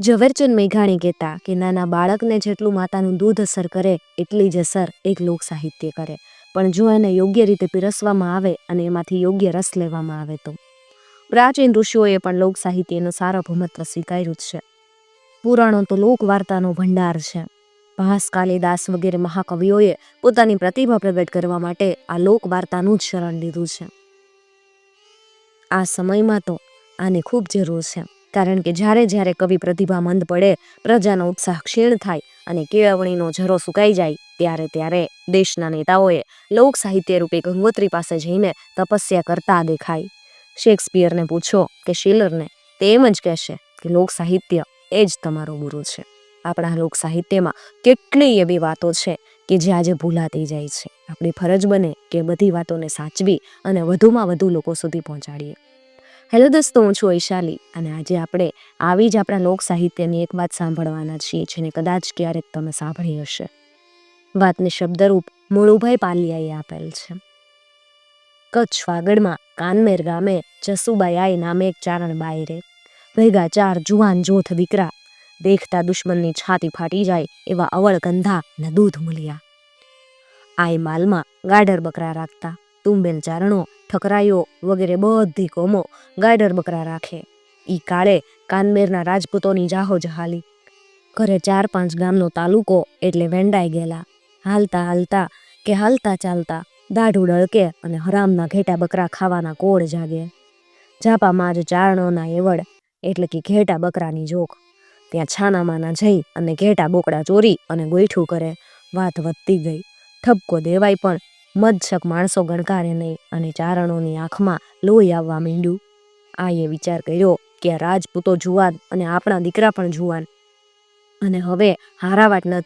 ઝવેરચંદ મેઘાણી કહેતા કે, નાના બાળકને જેટલું માતાનું દૂધ અસર કરે, એટલી જ અસર એક લોક સાહિત્ય કરે. પણ જો એને યોગ્ય રીતે પીરસવામાં આવે અને એમાંથી યોગ્ય રસ લેવામાં આવે તો. પ્રાચીન ઋષિઓએ પણ લોક સાહિત્યનું સાર્વભૌમત્વ સ્વીકાર્યું છે. પુરાણો તો લોક વાર્તાનો ભંડાર છે. ભાસ, કાલિદાસ વગેરે મહાકવિઓએ પોતાની પ્રતિભા પ્રગટ કરવા માટે આ લોક વાર્તાનું જ શરણ લીધું છે. આ સમયમાં તો આની ખૂબ જરૂર છે. કારણ કે જ્યારે જ્યારે કવિ પ્રતિભામંદ પડે, પ્રજાનો ઉત્સાહ ક્ષીણ થાય અને કેળવણીનો ઝરો સુકાઈ જાય, ત્યારે ત્યારે દેશના નેતાઓએ લોક સાહિત્ય રૂપે ગંગોત્રી પાસે જઈને તપસ્યા કરતા દેખાય. શેક્સપિયરને પૂછો કે શિલરને તે જ કહેશે કે લોક સાહિત્ય એ જ તમારો ગુરુ છે. આપણા લોક સાહિત્યમાં કેટલી એવી વાતો છે કે જે આજે ભૂલાતી જાય છે. આપણી ફરજ બને કે બધી વાતોને સાચવી અને વધુમાં વધુ લોકો સુધી પહોંચાડીએ. હેલો દોસ્તો, હું છું વૈશાલી અને આજે આપણે આવી જ આપણા લોક સાહિત્યની એક વાત સાંભળવાના છીએ, જેને કદાચ ક્યારેક તમે સાંભળી હશે. વાતને શબ્દરૂપ મોળુભાઈ પાલિયાએ આપેલ છે. કચ્છ વાગડમાં કાનમેર ગામે જસુબાઈ નામે એક ચારણ બાઈ રે. ભેગા ચાર જુવાન જોથ દીકરા દેખતા દુશ્મનની છાતી ફાટી જાય એવા અવળ ગંધા ને દૂધ મૂલ્યા. આય માલમાં ગાડર બકરા રાખતા તુંબેલ ચારણો, ઠકરાયો વગેરે બધી કોમો ગાયડર બકરા રાખે. ઈ કાળે કાનમેરના રાજપૂતોની જાહો જહાલી. ઘરે ચાર પાંચ ગામનો તાલુકો એટલે વેંડાઈ ગયેલા. હાલતા હાલતા કે હાલતા ચાલતા દાઢું ડળકે અને હરામના ઘેટા બકરા ખાવાના કોળ જાગે. જાપામાં જ ચારણોના એવડ એટલે કે ઘેટા બકરાની જોક. ત્યાં છાનામાના જઈ અને ઘેટા બોકડા ચોરી અને ગોઈઠું કરે. વાત વધતી ગઈ. ઠપકો દેવાય પણ મદશક માણસો ગણકારે નહીં અને ચારણોની આંખમાં લોહી આવવા માંડ્યું. આઈએ વિચાર કર્યો કે રાજપૂતો જુવાન અને આપણા દીકરા પણ જુવાન. અને હવે હારાવાટ નથ.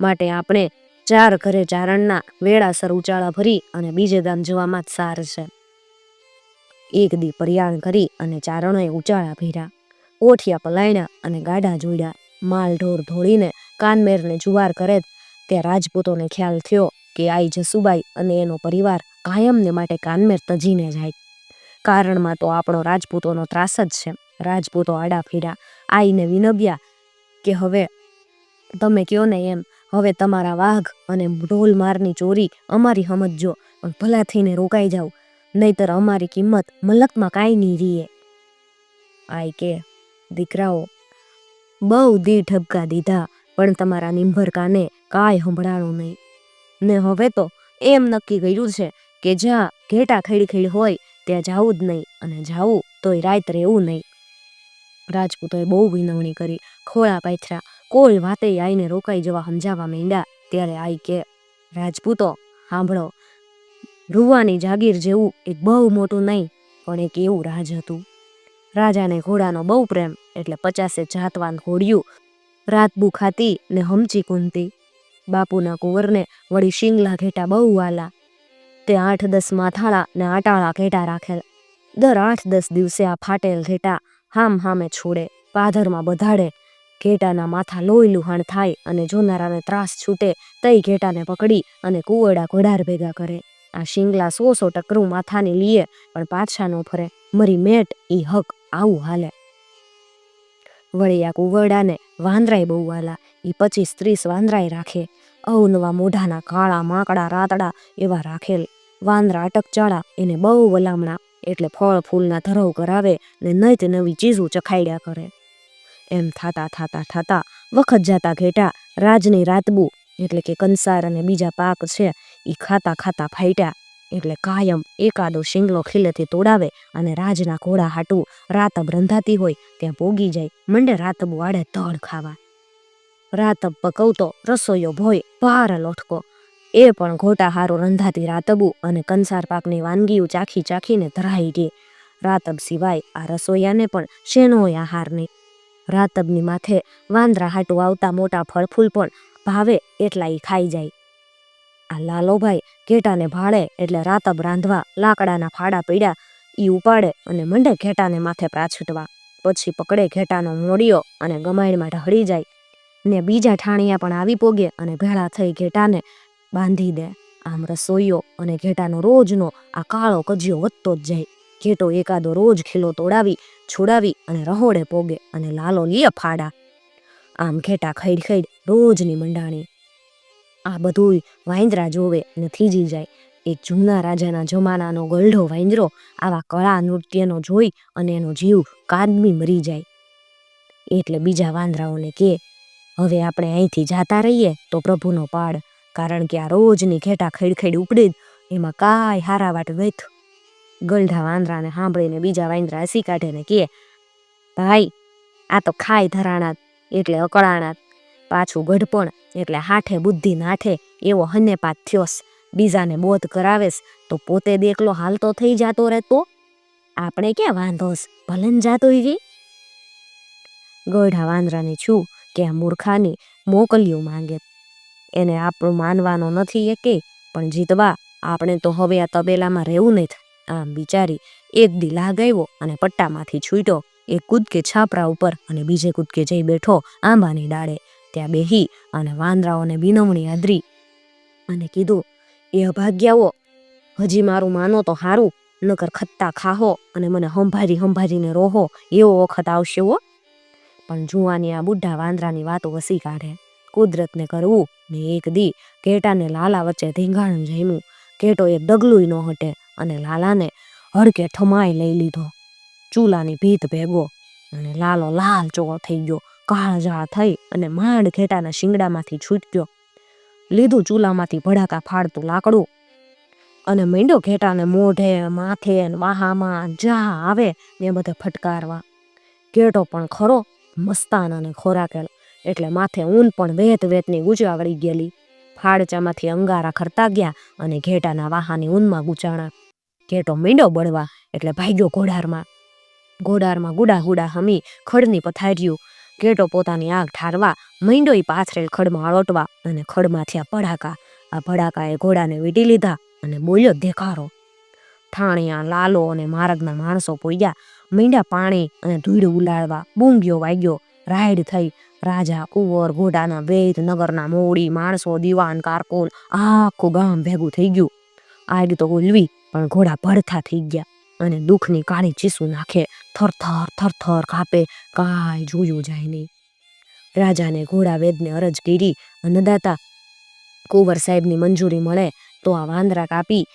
માટે આપણે ચાર ઘરે ચારણના વેળાસર ઉચાળા ભરી અને બીજે ગામ જવામાં જ સાર છે. એક દી પર્યાણ કરી અને ચારણોએ ઉચાળા ભર્યા. ઓઠિયા પલાયણા અને ગાડા જોડ્યા. માલ ઢોર ધોળીને કાનમેરને જુવાર કરે કે રાજપૂતોને ખ્યાલ થયો કે આઈ જસુબાઈ અને એનો પરિવાર કાયમને માટે કાનમેર તજીને જાય. કારણમાં તો આપણો રાજપૂતોનો ત્રાસ જ છે. રાજપૂતો આડા ફીડા. આઈને વિનબ્યા કે હવે તમે કહો ને એમ, હવે તમારા વાઘ અને ઢોલ મારની ચોરી અમારી સમજજો પણ ભલા થઈને રોકાઈ જાવ નહીતર અમારી કિંમત મલકમાં કાંઈ નહીં રીએ. આઈ કે, દીકરાઓ, બહુ દી ઠપકા દીધા, પણ તમારા નિંભર કાને કાંઈ સંભળાણું નહીં. ને હવે તો એમ નક્કી કર્યું છે કે જ્યાં ઘેટા ખેડી ખેડ હોય, ત્યાં જાવું જ નહીં અને જાવું તોય રાત રહેવું નહીં. રાજપૂતોએ બહુ વિનવણી કરી. ખોળા પાથરા કોઈ વાતે આઈને રોકાઈ જવા સમજાવવા માંડ્યા. ત્યારે આઈ કે, રાજપૂતો, સાંભળો. રૂવાની જાગીર જેવું એક બહુ મોટું નહીં, પણ એક એવું રાજ હતું. રાજાને ઘોડાનો બહુ પ્રેમ, એટલે પચાસે જાતવાન ઘોડિયું રાતબુ ખાતી ને હમચી કૂંતી બાપુના કુંવરને વળી શિંગલા ઘેટા બહુ વાલા તે આઠ દસ માથાળા ને આટાળા ઘેટા રાખેલ. દર આઠ દસ દિવસે આ ફાટેલ ઘેટા હામ હામે છોડે, પાધરમાં બધાડે. ઘેટાના માથા લોહી લુહાણ થાય અને જોનારાને ત્રાસ છૂટે, તઈ ઘેટાને પકડી અને કુવડા ઘોડાર ભેગા કરે. આ શિંગલા સો સો ટકરું માથાની લીએ, પણ પાછા નો ફરે. મરી મેટ ઈ હક આવું હાલે. વળી આ કુવડાને વાંદરાય બહુ વાલા એ પચીસ ત્રીસ વાંદરાય રાખે. અવનવા મોઢાના કાળા માકડા રાતડા એવા રાખેલ. વાંદરા અટકચાળા, એને બહુ વલામણા. એટલે ફળ ફૂલના ધરવ કરાવે ને નૈત નવી ચીજો ચખાડ્યા કરે. એમ થાતા થાતા થાતા વખત જાતા ઘેટા રાજની રાતબુ, એટલે કે કંસાર અને બીજા પાક છે એ ખાતા ખાતા ફાટ્યા એટલે કાયમ એકાદો શિંગલો ખીલેથી તોડાવે અને રાજના ઘોડા હાટું રાતબ રંધાતી હોય ત્યાં પોગી જાય, મંડે રાતબ આડે તળ ખાવા. રાતબ પકવતો, રસોઈયો ભોય, ભાર લોઠકો. એ પણ ઘોટા હારો રંધાતી રાતબુ અને કંસાર પાકની વાનગીઓ ચાખી ચાખીને ધરાઈ ગઈ. રાતબ સિવાય આ રસોઈયાને પણ શેનો આહાર નહીં. રાતબની માથે વાંદરા હાટું આવતા મોટા ફળફૂલ પણ ભાવે એટલા ઈ ખાઈ જાય. આ લાલોભાઈ ઘેટાને ભાડે એટલે રાતબ રાંધવા લાકડાના ફાડા પીડ્યા. ઈ ઉપાડે અને મંડે ઘેટાને માથે પ્રાછૂટવા પછી પકડે ઘેટાનો મોડિયો અને ગમાઈણમાં ઢળી જાય. ને બીજા ઠાણિયા પણ આવી પોગે અને ભેળા થઈ ઘેટાને બાંધી દે. આમ રસોઈયો અને ઘેટાનો રોજનો આ કાળો કજિયો વધતો જ જાય. ઘેટો એકાદો રોજ ખીલો તોડાવી, છોડાવી અને રહોડે પોગે અને લાલો લીએ ફાડા. આમ ઘેટા ખૈડ ખૈડ રોજની મંડાણી. આ બધુંય વાંદરા જોવે અને થીજી જાય. એક જૂના રાજાના જમાનાનો ગલઢો વાંદરો આવા કળા નૃત્યનો જોઈ અને એનો જીવ કાદમી મરી જાય. એટલે બીજા વાંદરાઓને કે, હવે આપણે અહીંથી જાતા રહીએ તો પ્રભુનો પાડ, કારણ કે આ રોજની ઘેટા ખેડખેડ ખૈડ ઉપડી એમાં કાંઈ હારા વાટ વેથ. ગલઢા વાંદરાને સાંભળીને બીજા વાંદરા હસી કાઢે ને કે, ભાઈ, આ તો ખાય ધરાણાત એટલે અકળાણાત પાછું ગઢપણ, એટલે હાઠે બુદ્ધિ નાઠે એવો હન્નેપાત થયોસ. બીજાને બોધ કરાવેસ તો પોતે દેખલો હાલતો થઈ જાતો રહેતો. આપણે ક્યાં વાંધોસ ભલન જાતો એવી ગઢા વાંદરાને છું કે આ મૂર્ખાની મોકલ્યું માંગે. એને આપણું માનવાનો નથી એ કે પણ જીતવા આપણે તો હવે આ તબેલામાં રહેવું નહીં આમ બિચારી એક દી લાગાવ્યો અને પટ્ટામાંથી છૂટ્યો. એક કૂદકે છાપરા ઉપર અને બીજે કૂદકે જઈ બેઠો આંબાની ડાળે. ત્યાં બેહી અને વાંદરાઓને બિનમણી આદરી અને કીધું, એ અભાગ્યાઓ, હજી મારું માનો તો હારું, નકર ખત્તા ખાહો અને મને હંભારી હંભારીને રોહો, એવો વખત આવશે હો. પણ જુવાની આ બુઢા વાંદરાની વાતો વસી કાઢે. કુદરતને કરવું ને એક દી કેટાને લાલા વચ્ચે ધીંગાણું જમ્યું કેટો એ ડગલુંય ન હટે અને લાલાને હડકે ઠમાઈ લઈ લીધો. ચૂલાની ભીત ભેગો અને લાલો લાલ ચોળો થઈ ગયો. કાળજાળ થઈ અને માંડ ઘેટાના શિંગડામાંથી છૂટક્યો લીધું ચૂલામાંથી ભડાકા ફાડતું લાકડું અને મીંડો ઘેટાને મોઢે, માથે વાહામાં જા આવે ને બધે ફટકારવા. ઘેટો પણ ખરો મસ્તાન અને ખોરાકેલ, એટલે માથે ઊન પણ વેત વેતની ગુજવા વળી ગયેલી. ફાડચામાંથી અંગારા ખરતા ગયા અને ઘેટાના વાહાની ઊનમાં ગુચાણા ઘેટો મીંડો બળવા એટલે ભાગ્યો ઘોડારમાં. ઘોડારમાં ગુડા ગુડા હમી ખડની પથાર્યું ઘેટો પોતાની આગ ઠારવા, મીંડોઈ પાથરેલ ખડમાં અળોટવા અને ખડમાં થયા પડાકા આ ભડાકાએ ઘોડાને વીટી લીધા અને બોલ્યો, દેખારો. ઠાણિયા લાલો અને માર્ગના માણસો પોગ્યા મીંડા પાણી અને ધૂળ ઉલાળવા બૂંગ્યો વાગ્યો, રાઈડ થઈ રાજા કુંવર, ઘોડાના વેદ, નગરના મોડી, માણસો, દીવાન, કારકુન, આખું ગામ ભેગું થઈ ગયું. આગ તો ઉલવી પણ ઘોડા ભડથા થઈ ગયા અને દુઃખની કાળી ચીસું નાખે થરથર થરથર કાપે, કાંઈ જોયું જાય નહીં. રાજાને ઘોડા વેદને અરજ કરી, અન્નદાતા કુંવર સાહેબની મંજૂરી મળે તો આ વાંદરા કાપી,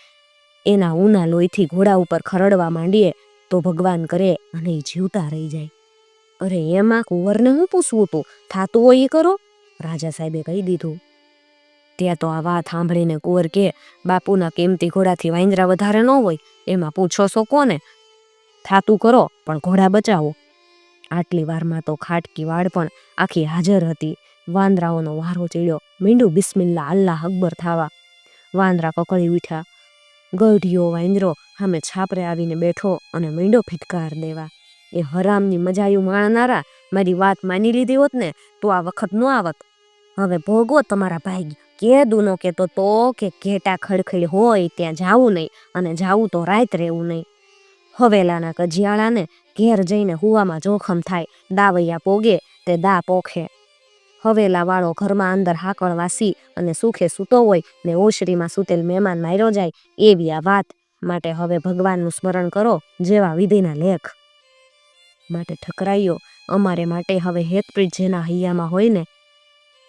એના ઊના લોહીથી ઘોડા ઉપર ખરડવા માંડીએ તો ભગવાન કરે અને એ જીવતા રહી જાય. અરે, એમાં કુંવરને હું પૂછવું તું? થાતું હોય એ કરો? રાજા સાહેબે કહી દીધું. ત્યાં તો આ વાત સાંભળીને કુંવર કે, બાપુના કેમતી ઘોડાથી વાંદરા વધારે ન હોય? એમાં પૂછો છો કોને? થાતું કરો, પણ ઘોડા બચાવો. આટલી વારમાં તો ખાટકી વાડ પણ આખી હાજર હતી. વાંદરાઓનો વારો ચીડ્યો. મીંડું બિસ્મિલ્લા અલ્લાહ અકબર થાવા. વાંદરા કકળી ઉઠ્યા. ગઢિયો વાંદરો સામે છાપરે આવીને બેઠો અને મીંડો ફિટકાર દેવા. એ હરામની મજાયું માણનારા, મારી વાત માની લીધી હોત ને, તો આ વખત ન આવત. હવે ભોગવો તમારા ભાઈ. કે દૂનો કેતો તો કે ઘેટા ખડખડી હોય ત્યાં જાવું નહીં, અને જાવું તો રાત રહેવું નહીં. હવેલાના કજિયાળાને ઘેર જઈને હુવામાં જોખમ થાય, દાવૈયા પોગે તે દા પોખે. હવેલા વાળો ઘરમાં અંદર હાકળ વાસી અને સુખે સૂતો હોય ને ઓશરીમાં સૂતેલ મહેમાન માર્યો જાય એવી આ વાત માટે હવે ભગવાનનું સ્મરણ કરો જેવા વિધિના લેખ. માટે ઠકરાઈઓ, અમારે માટે હવે હેતપ્રીત જેના હૈયામાં હોય ને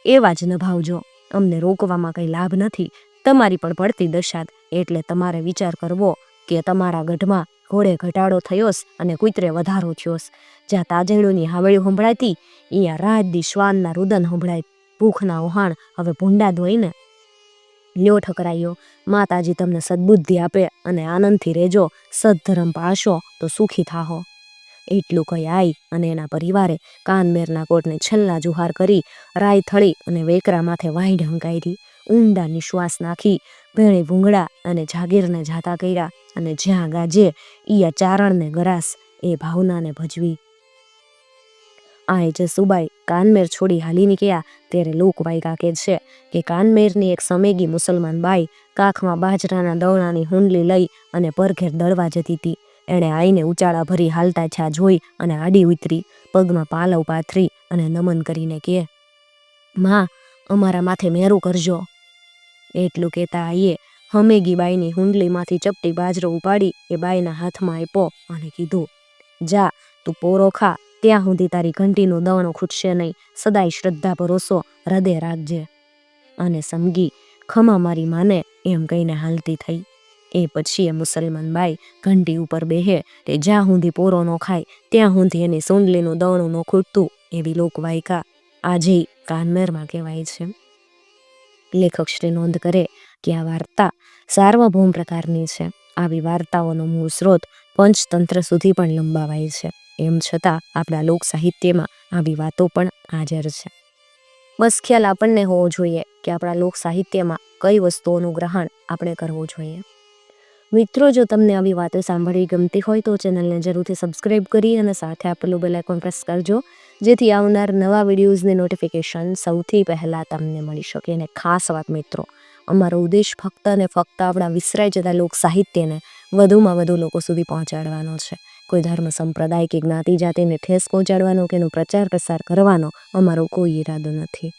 એવા જ નભાવજો. અમને રોકવામાં કંઈ લાભ નથી. તમારી પણ પડતી દશાત એટલે તમારે વિચાર કરવો કે તમારા ગઢમાં ઘોડે ઘટાડો થયોસ અને કુતરે વધારો થયોસ. જ્યાં તાજેડોની હાવળી સંભળાતી અહીંયા રાત દી શ્વાનના રુદન સંભળાય. ભૂખના ઓહાણ હવે ભૂંડા ધોઈને લ્યો ઠકરાયો માતાજી તમને સદબુદ્ધિ આપે અને આનંદથી રહેજો. સદધર્મ પાળશો તો સુખી થાહો. એટલું કહી આઈ અને એના પરિવારે કાનમેરના કોટને છેલ્લા જુહાર કરી રાય થળી અને વેકરા માથે વાઈ ઢંકાઈ ઊંડા નિશ્વાસ નાખી ભેણે ભૂંગળા અને જાગીરને જાતા કર્યા. અને જ્યાં ગાજે, ઈ આ ચારણને ગરાસ, એ ભાવનાને ભજવી. આ જે કાનમેર છોડી હાલી નીકળ્યા, ત્યારે લોક વાયકા કે છે કે કાનમેરની એક સમેગી મુસલમાન બાઈ કાખમાં બાજરાના દવણાની હુંડલી લઈ અને પરઘેર દળવા જતી હતી એણે આઈને ઉચાળા ભરી હાલતા છા જોઈ અને આડી ઉતરી, પગમાં પાલવ પાથરી અને નમન કરીને કે, માં, અમારા માથે મેરું કરજો. એટલું કહેતા આઈએ હમેગી બાઈની હુંડલીમાંથી ચપટી બાજરો ઉપાડી એ બાઈના હાથમાં આપ્યો અને કીધું, જા, તું પોરો ખા, ત્યાં સુધી તારી ઘંટીનું દવણું ખૂટશે નહીં. સદાય શ્રદ્ધા ભરોસો, હૃદય રાખજે. અને સમગી, ખમા મારી માને, એમ કહીને હાલતી થઈ. એ પછી એ મુસલમાન બાઈ ઘંટી ઉપર બેહે તે જ્યાં સુધી પોરો ન ખાય, ત્યાં સુધી એની સુંડલીનું દવણું ન ખૂટતું, એવી લોકવાયકા આજે કાનમેરમાં કહેવાય છે. લેખક શ્રી નોંધ કરે કે આ વાર્તા સાર્વભૌમ પ્રકારની છે. આવી વાર્તાઓનો મૂળ સ્ત્રોત પંચતંત્ર સુધી પણ લંબાવાય છે. એમ છતાં આપણા લોક સાહિત્યમાં આવી વાતો પણ હાજર છે. બસ ખ્યાલ આપણને હોવો જોઈએ કે આપણા લોક સાહિત્યમાં કઈ વસ્તુઓનું ગ્રહણ આપણે કરવું જોઈએ. મિત્રો, જો તમને આવી વાતો સાંભળવી ગમતી હોય તો ચેનલને જરૂરથી સબસ્ક્રાઈબ કરી અને સાથે આપેલું બેલ આઇકોન પ્રેસ કરજો. જેથી આવનાર નવા વિડીયોઝની નોટિફિકેશન સૌથી પહેલાં તમને મળી શકે. અને ખાસ વાત મિત્રો અમારો ઉદ્દેશ ફક્ત અને ફક્ત આપણા વિસરાઈ જતા લોક સાહિત્યને વધુમાં વધુ લોકો સુધી પહોંચાડવાનો છે. કોઈ ધર્મ સંપ્રદાય કે જ્ઞાતિ જાતિને ઠેસ પહોંચાડવાનો કે એનો પ્રચાર પ્રસાર કરવાનો અમારો કોઈ ઈરાદો નથી.